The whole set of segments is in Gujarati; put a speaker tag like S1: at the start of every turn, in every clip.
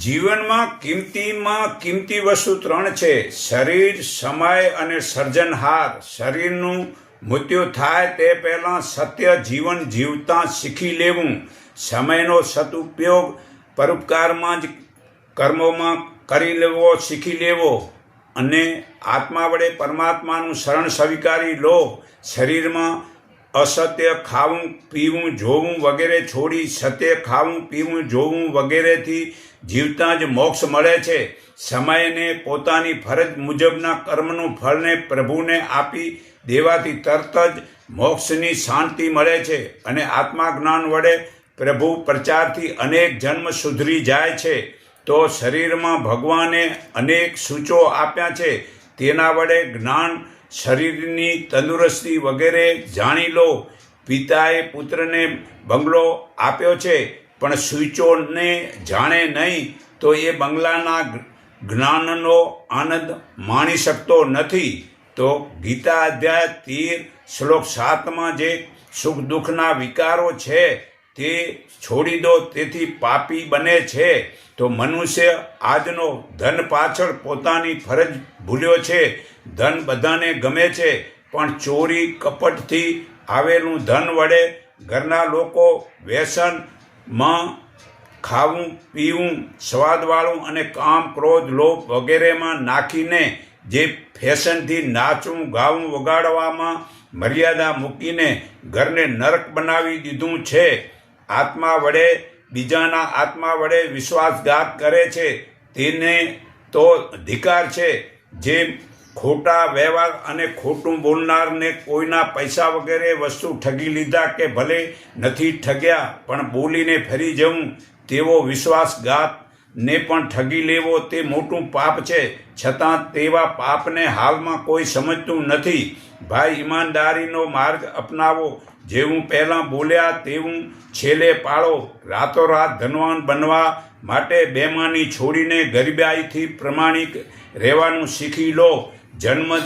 S1: જીવનમાં કિંમતીમાં કિંમતી વસ્તુ ત્રણ છે. શરીર, સમય અને સર્જનહાર. શરીરનું મૃત્યુ થાય તે પહેલાં સત્ય જીવન જીવતા શીખી લેવું. સમયનો સદુપયોગ પરોપકારમાં જ કર્મોમાં કરી લેવો, શીખી લેવો. અને આત્મા વડે પરમાત્માનું શરણ સ્વીકારી લો. શરીરમાં અસત્ય ખાવું, પીવું, જોવું વગેરે છોડી સત્ય ખાવું, પીવું, જોવું વગેરેથી જીવતા જ મોક્ષ મળે છે. સમયને પોતાની ફરજ મુજબના કર્મનું ફળને પ્રભુને આપી દેવાથી તરત જ મોક્ષની શાંતિ મળે છે અને આત્મા જ્ઞાન વડે પ્રભુ પ્રચારથી અનેક જન્મ સુધરી જાય છે. તો શરીરમાં ભગવાને અનેક સૂચો આપ્યા છે. તેના વડે જ્ઞાન શરીરની તંદુરસ્તી વગેરે જાણી લો. પિતાએ પુત્રને બંગલો આપ્યો છે, પણ સ્વિચોને જાણે નહીં તો એ બંગલાના જ્ઞાનનો આનંદ માણી શકતો નથી. તો ગીતા અધ્યાય તીર, શ્લોક સાતમાં જે સુખ દુઃખના વિકારો છે તે છોડી દો, તેથી પાપી બને છે. તો મનુષ્ય આજનો ધન પાછળ પોતાની ફરજ ભૂલ્યો છે. ધન બધાને ગમે છે, પણ ચોરી કપટથી આવેલું ધન વડે ઘરના લોકો વ્યસનમાં ખાવું, પીવું, સ્વાદવાળું અને કામ, ક્રોધ, લોભ વગેરેમાં નાખીને જે ફેશનથી નાચવું, ગાવું વગાડવામાં મર્યાદા મૂકીને ઘરને નરક બનાવી દીધું છે. આત્મા વડે બીજાના આત્મા વડે વિશ્વાસઘાત કરે છે, તેને તો ધિકાર છે. જે ખોટા વ્યવહાર અને ખોટું બોલનારને કોઈના પૈસા વગેરે વસ્તુ ઠગી લીધા કે ભલે નથી ઠગ્યા, પણ બોલીને ફરી જવું, તેવો વિશ્વાસઘાત ને પણ ઠગી લેવો તે મોટું પાપ છે. છતાં તેવા પાપને હાલમાં કોઈ સમજતું નથી. ભાઈ, ઈમાનદારીનો માર્ગ અપનાવો. જેવું પહેલાં બોલ્યા તેવું છેલ્લે પાળો. રાતોરાત ધનવાન બનવા માટે બેમાની છોડીને ગરીબાઈથી પ્રમાણિક રહેવાનું શીખી લો. જન્મ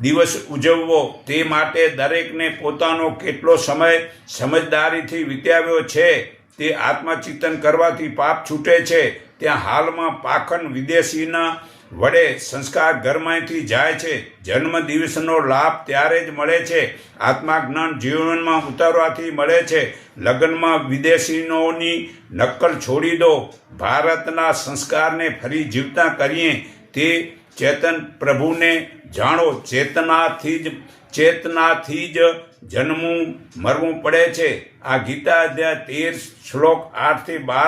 S1: દિવસ ઉજવવો તે માટે દરેકને પોતાનો કેટલો સમય સમજદારીથી વિતાવ્યો છે. તે આત્મચિંતન કરવાથી પાપ છૂટે છે. ત્યાં હાલમાં પાખન વિદેશીના વડે સંસ્કાર ઘરમાંથી જાય છે. જન્મ દિવસનો લાભ ત્યારે જ મળે છે. આત્મા જ્ઞાન જીવનમાં ઉતારવાથી મળે છે. લગ્નમાં વિદેશીનોની નકલ છોડી દો. ભારતના સંસ્કારને ફરી જીવતા કરીએ. તે ચેતન પ્રભુને જાણો, ચેતનાથી જ ચેતનાથી જ જન્મવું મરવું પડે છે. આ ગીતા અધ્યાય તેર શ્લોક આઠથી બાર